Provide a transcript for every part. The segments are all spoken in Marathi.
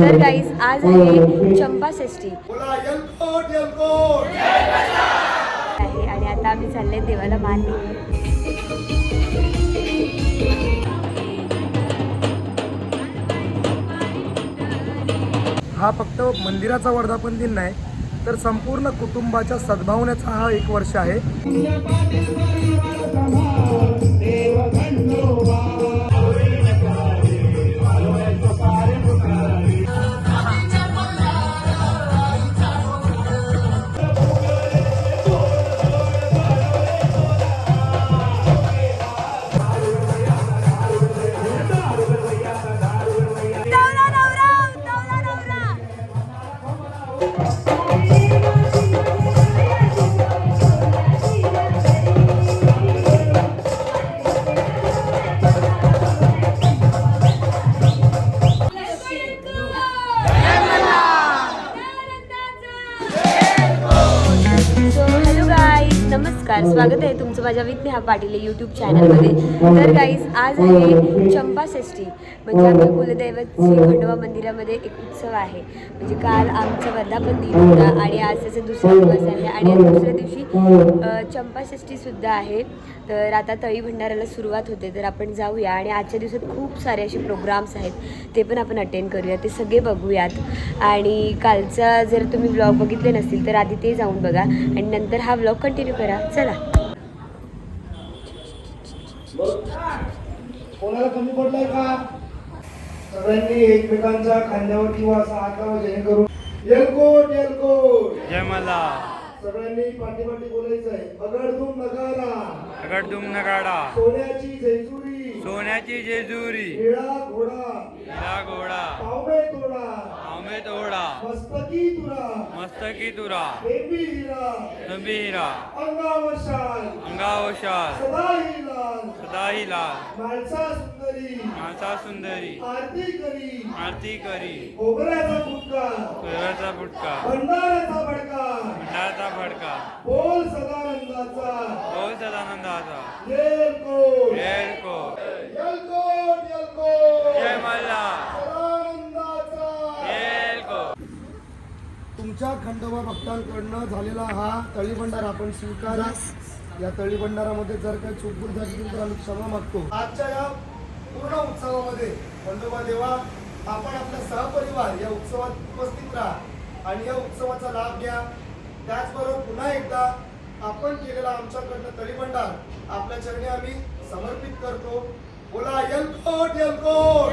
तर गाईस आज आहे चंपा षष्ठी. आहे आणि आता आम्ही चालले देवाला मान हा फक्त मंदिराचा वर्धापन दिन नाही तर संपूर्ण कुटुंबाच्या सद्भावनेचा हा एक वर्ष आहे. ਲੱਗਦੇ स्वागत माझ्या विज्ञा पाटील यूट्यूब चॅनलमध्ये तर गाईज आज आहे चंपा षष्ठी. म्हणजे आमच्या कुलदैवत श्री खंडोबा मंदिरामध्ये एक उत्सव आहे. म्हणजे काल आमचं वर्धापन दिन होता आणि आज त्याचा दुसरा दिवस आहे. आणि आज दुसऱ्या दिवशी चंपा षष्ठीसुद्धा आहे. तर आता तळी भंडाराला सुरुवात होते. तर आपण जाऊया. आणि आजच्या दिवसात खूप सारे असे प्रोग्राम्स आहेत. ते पण आपण अटेंड करूया ते सगळे बघूयात. आणि कालचा जर तुम्ही ब्लॉग बघितले नसतील तर आधी ते जाऊन बघा. आणि नंतर हा ब्लॉग कंटिन्यू करा. चला. कोणाला कमी पडलाय का? सगळ्यांनी एकमेकांच्या खांद्यावर किंवा असा हात लावा जेणेकरून येलकोट येलकोट! जय मला सगळ्यांनी पाठी पाठी बोलायचं आहे अगडधूम नगारा अगडदुम नगाडा. सोन्याची जेजुरी. सोन्याची जेजुरी. निळा घोडा. निळा घोडा. पावमे तोडा. आंबे तोडा मस्तकी तुरा। मस्तकी तुरा। बेबी हिरा। नबी हिरा। अंगावर शाल अंगावशाल। सदाही लाल सदाही लाल माणसा सुंदरी। माता सुंदरी। आरती करी। आरती करी। खोबऱ्याचा फुटका। सोयराचा फुटका। भंडाऱ्याचा भडका भंडाराचा फडका। बोल सदानंदाचा। बोल सदानंदाचा। येलकोट येळको येलकोट येलकोट जय मल्ला सदानंदाचा येळको तुमच्या खंडोबा भक्तांकडनं झालेला हा तळीभंडार आपण स्वीकारा. या तळीभंडारामध्ये जर काही चुकबुक झाली असेल तर आम्ही क्षमा मागतो. आजच्या या पूर्ण उत्सवामध्ये खंडोबा देवा आपण आपल्या सहपरिवार या उत्सवात उपस्थित राहा आणि या उत्सवाचा लाभ घ्या. त्याचबरोबर पुन्हा एकदा आपण केलेला आमच्याकडनं तळीभंडार आपल्या चरणी आम्ही समर्पित करतो. बोला यलकोट यलकोट!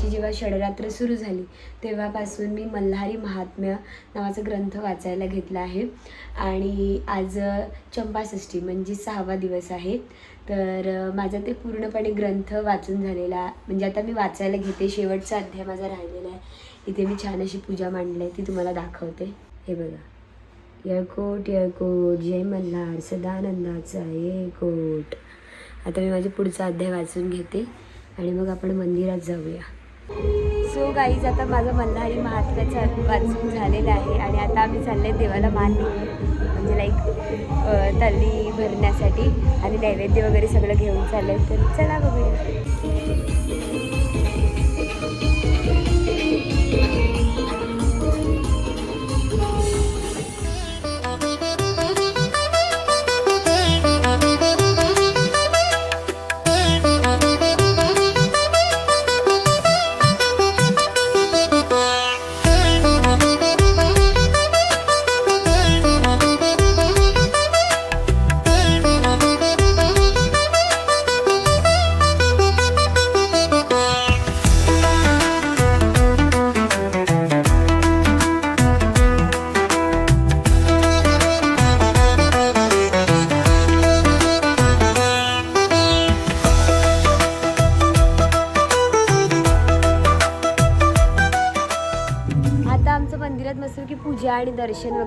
माझी जेव्हा षडरात्र सुरू झाली तेव्हापासून मी मल्हारी महात्म्य नावाचा ग्रंथ वाचायला घेतला आहे. आणि आज चंपाषष्ठी म्हणजे सहावा दिवस आहे. तर माझा ते पूर्णपणे ग्रंथ वाचून झालेला म्हणजे आता मी वाचायला घेते. शेवटचा अध्याय माझा राहिलेला आहे. इथे मी छान अशी पूजा मांडली आहे ती तुम्हाला दाखवते. हे बघा. यळकोट येळकोट जय मल्हार सदानंदाचा येळकोट. आता मी माझा पुढचा अध्याय वाचून घेते. आणि मग आपण मंदिरात जाऊया. सो गाईज आता माझं मल्हारी महात्म्याचं वाचून झालेलं आहे आणि आता आम्ही चालले देवाला मान म्हणजे लाईक तल्ली भरण्यासाठी आणि नैवेद्य वगैरे सगळं घेऊन चाललंय. तर चला बघूया.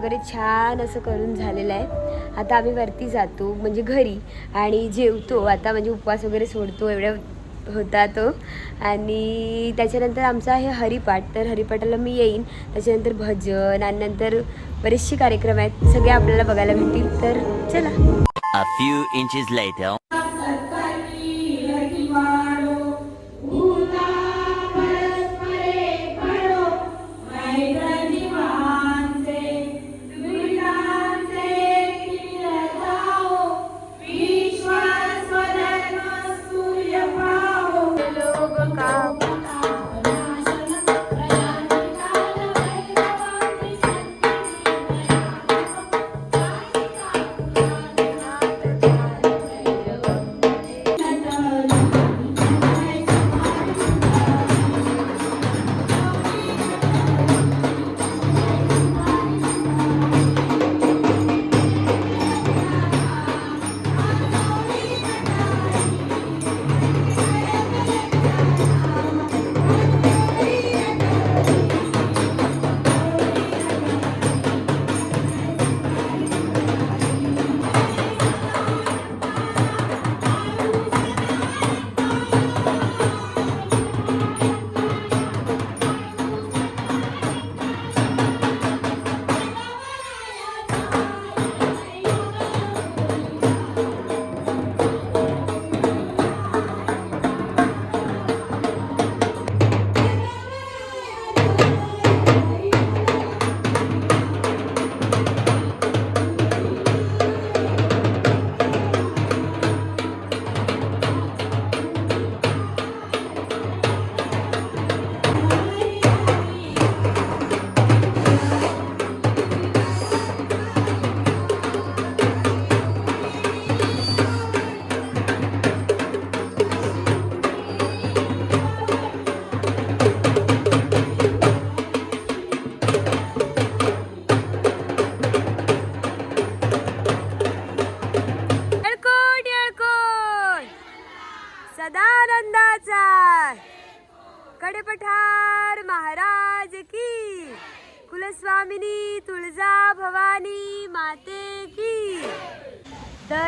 वगैरे छान असं करून झालेलं आहे. आता आम्ही वरती जातो म्हणजे घरी. आणि जेवतो. आता म्हणजे उपवास वगैरे सोडतो एवढ्या होता तो. आणि त्याच्यानंतर आमचा आहे हरिपाठ. तर हरिपाठाला मी येईन. त्याच्यानंतर भजन आणि नंतर बरेचसे कार्यक्रम आहेत. सगळे आपल्याला बघायला भेटतील. तर चला. A few inches later.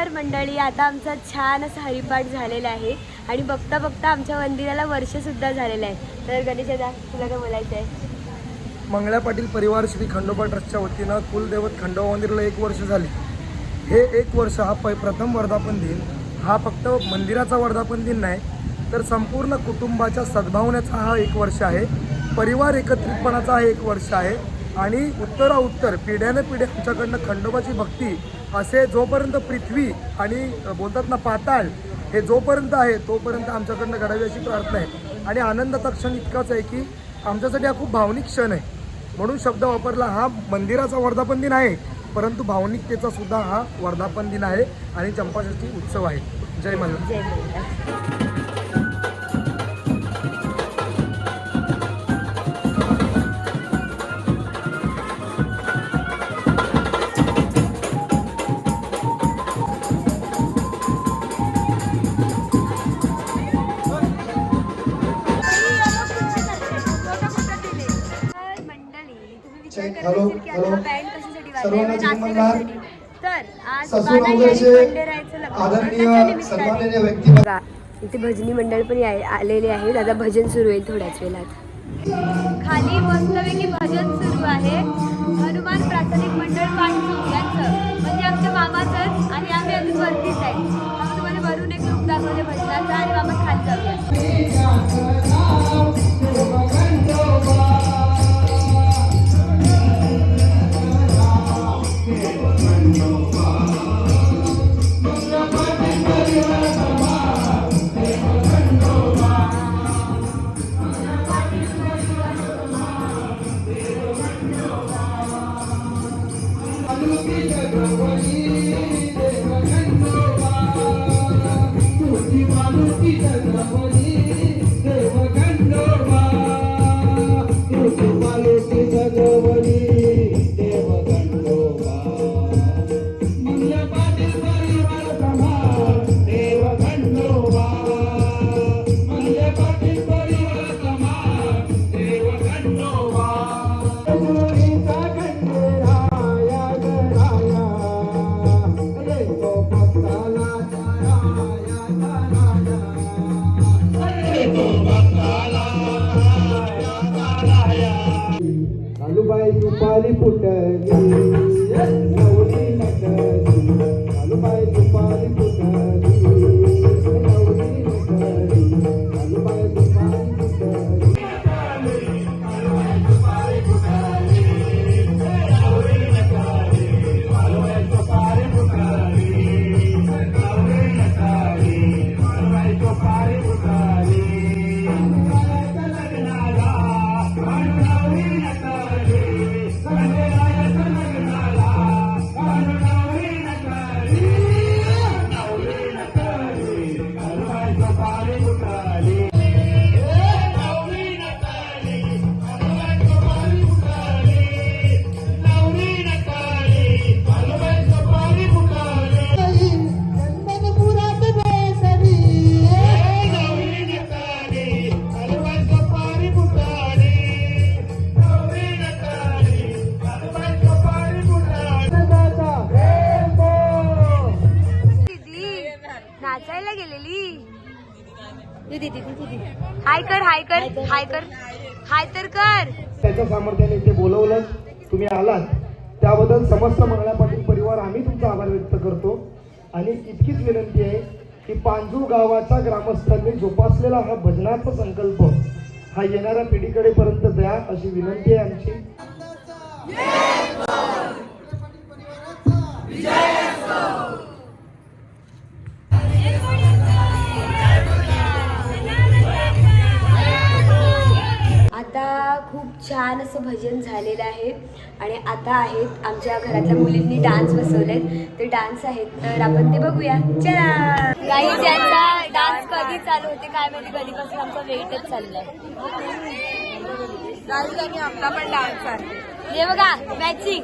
तर मंडळी. आता आमचा छान असा हरिपाठ झालेला आहे. आणि बघता बघता आमच्या मंदिराला वर्षसुद्धा झालेलं आहे. तर गणेशदा तुला काय बोलायचं आहे मंगळ्या पाटील परिवार श्री खंडोबा ट्रस्टच्या वतीनं कुलदैवत खंडोबा मंदिराला एक वर्ष झाले. हे एक वर्ष हा प प्रथम वर्धापन दिन. हा फक्त मंदिराचा वर्धापन दिन नाही तर संपूर्ण कुटुंबाच्या सद्भावनेचा हा एक वर्ष आहे. परिवार एकत्रितपणाचा हा एक वर्ष आहे. आणि उत्तरा उत्तर पिढ्याने पिढ्या आमच्याकडनं खंडोबाची भक्ती असे जोपर्यंत पृथ्वी आणि बोलतात ना पाताळ हे जोपर्यंत आहे तोपर्यंत आमच्याकडनं घडावी अशी प्रार्थना आहे. आणि आनंदाचा क्षण इतकाच आहे की आमच्यासाठी हा खूप भावनिक क्षण आहे. म्हणून शब्द वापरला हा मंदिराचा वर्धापन दिन आहे परंतु भावनिकतेचा सुद्धा हा वर्धापन दिन आहे आणि चंपाषष्ठी उत्सव आहे. जय मल्हार बघा इथे भजनी मंडळ पण या- आलेले आहेत. आता भजन सुरू होईल थोड्याच वेळात. खाली मस्तपैकी भजन सुरू आहे. हनुमान प्राथमिक मंडळ पांचू यांचं म्हणजे आमच्या मामाचं आणि आम्ही अजून वरतीच आहे. आम्ही तुम्हाला वरून एक ग्रुप दाखवले भजनाचा आणि मामा खाली जाऊया. तुम्ही आलात त्याबद्दल समस्त मंगळा पाटील परिवार आम्ही तुमचा आभार व्यक्त करतो. आणि इतकीच विनंती आहे की पांजू गावाच्या ग्रामस्थांनी जोपासलेला हा भजनाचा संकल्प हा येणाऱ्या पिढीकडे पर्यंत द्या अशी विनंती आहे आमची. असं भजन झालेलं आहे. आणि आता आहेत आमच्या घरातल्या मुलींनी डान्स बसवलेत. ते डान्स आहेत. तर आपण ते बघूया. चला! काही ज्यांचा डान्स कधी चालू होते काय माहिती कधीपासून आमचा वेटच चाललाय. आपला पण डान्स आहे. हे बघा मॅचिंग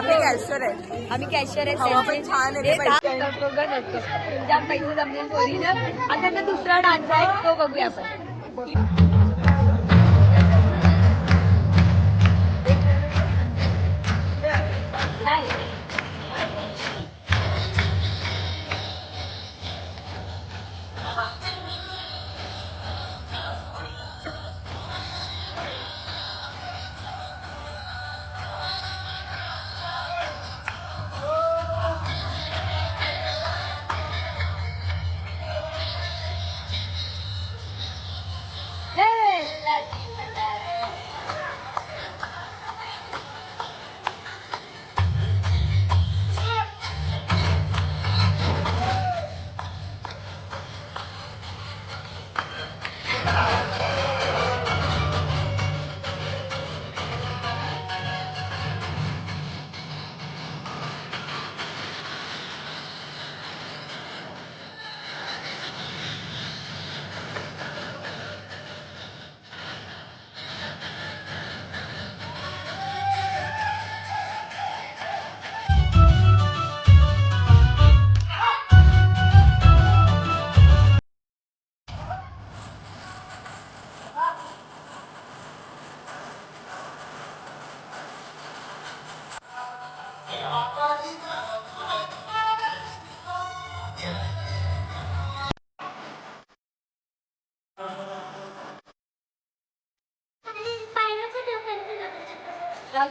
आम्ही कॅशर आहे. आम्ही कॅशियर आहे हवा पण छान आहे रे जाम पैसे जमले पोरीनं. आता आता दुसरा डान्स आहे तो बघूया आपण.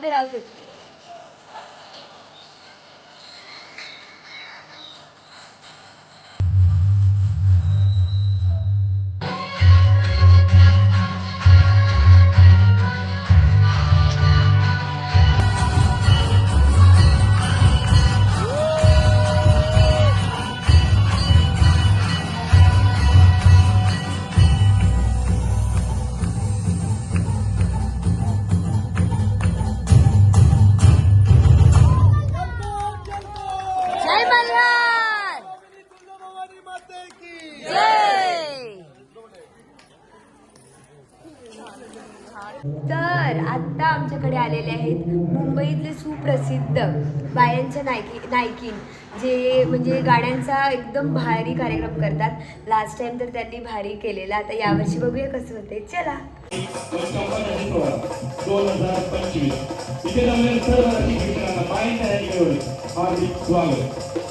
राहू दे आत्ता आमच्याकडे आलेले आहेत मुंबईतले सुप्रसिद्ध बायांच्या नायकी नायकीन जे म्हणजे गाड्यांचा एकदम भारी कार्यक्रम करतात. लास्ट टाइम तर त्यांनी भारी केलेला. आता यावर्षी बघूया कसं होते चला. दोन हजार पंचवीस. इथे सर्व हार्दिक स्वागत.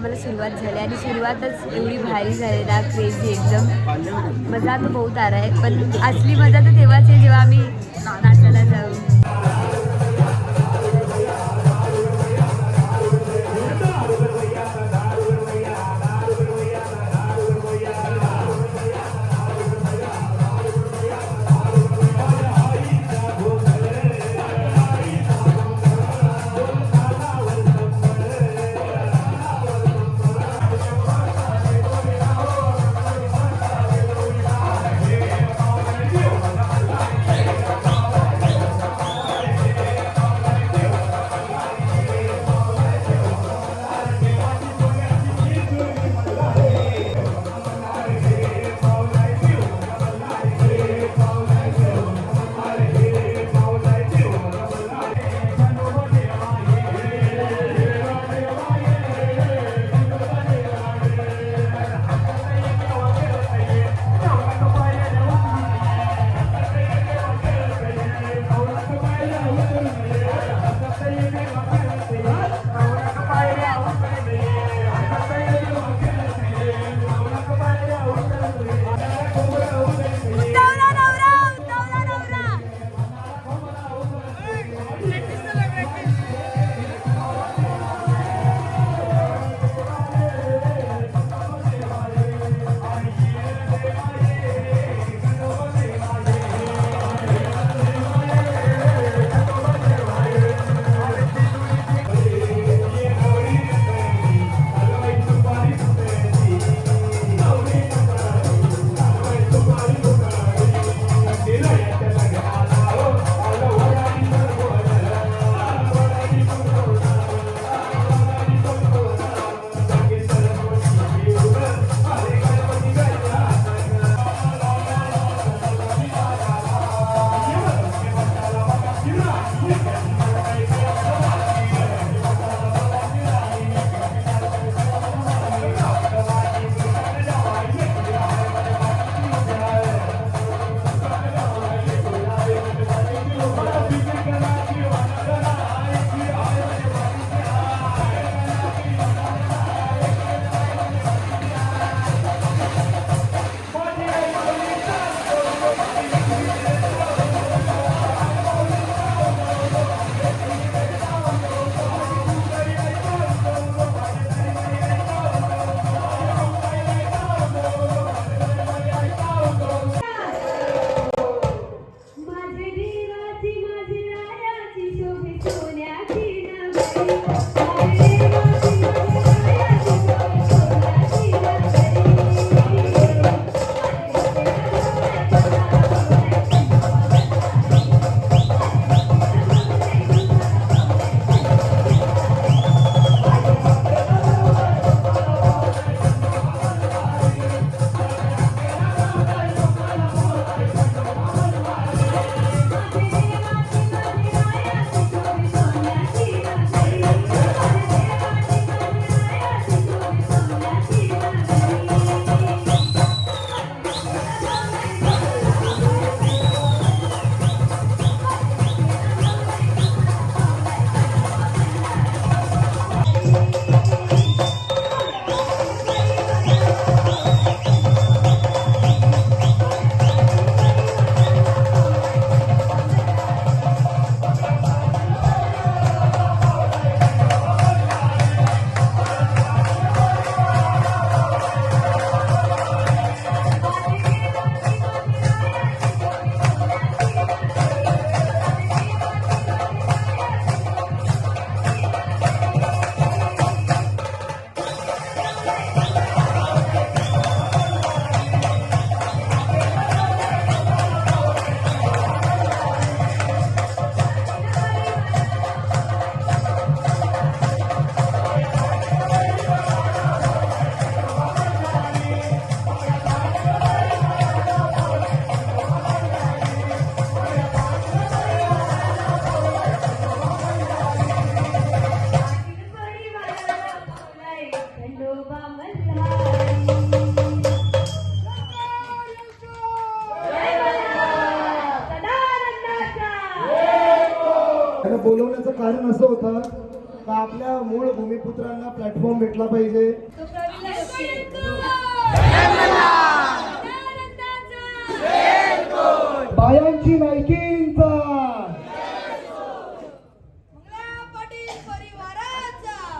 मला सुरुवात झाली आणि सुरुवातच एवढी भारी झाली ना क्रेझी एकदम. मजा तर बहुत आरा आहे पण असली मजा तर तेव्हाच आहे जेव्हा आम्ही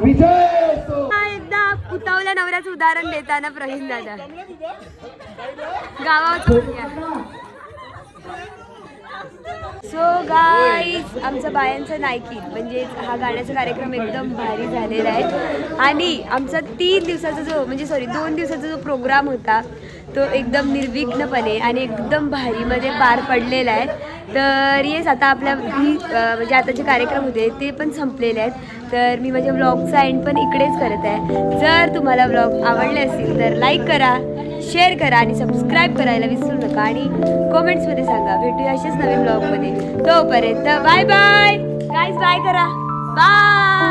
एकदा कुतावल्या नवऱ्याचं उदाहरण देताना प्रवीण दादा. गावात सो गाईज आमचं बायांचं नायकी म्हणजे हा गाण्याचा कार्यक्रम एकदम भारी झालेला आहे. आणि आमचा तीन दिवसाचा जो म्हणजे सॉरी दोन दिवसाचा जो प्रोग्राम होता तो एकदम निर्विघ्नपणे आणि एकदम भारीमध्ये पार पडलेला आहे. तर येस आता आपल्या ही म्हणजे आता जे कार्यक्रम होते ते पण संपलेले आहेत. तर मी माझ्या व्लॉगचा एंड पण इकडेच करत आहे. जर तुम्हाला व्लॉग आवडले असतील तर लाईक करा शेअर करा आणि सबस्क्राईब करायला विसरू नका. आणि कॉमेंट्समध्ये सांगा भेटूया असेच नवीन ब्लॉगमध्ये तोपर्यंत बाय बाय गाईज बाय करा. बाय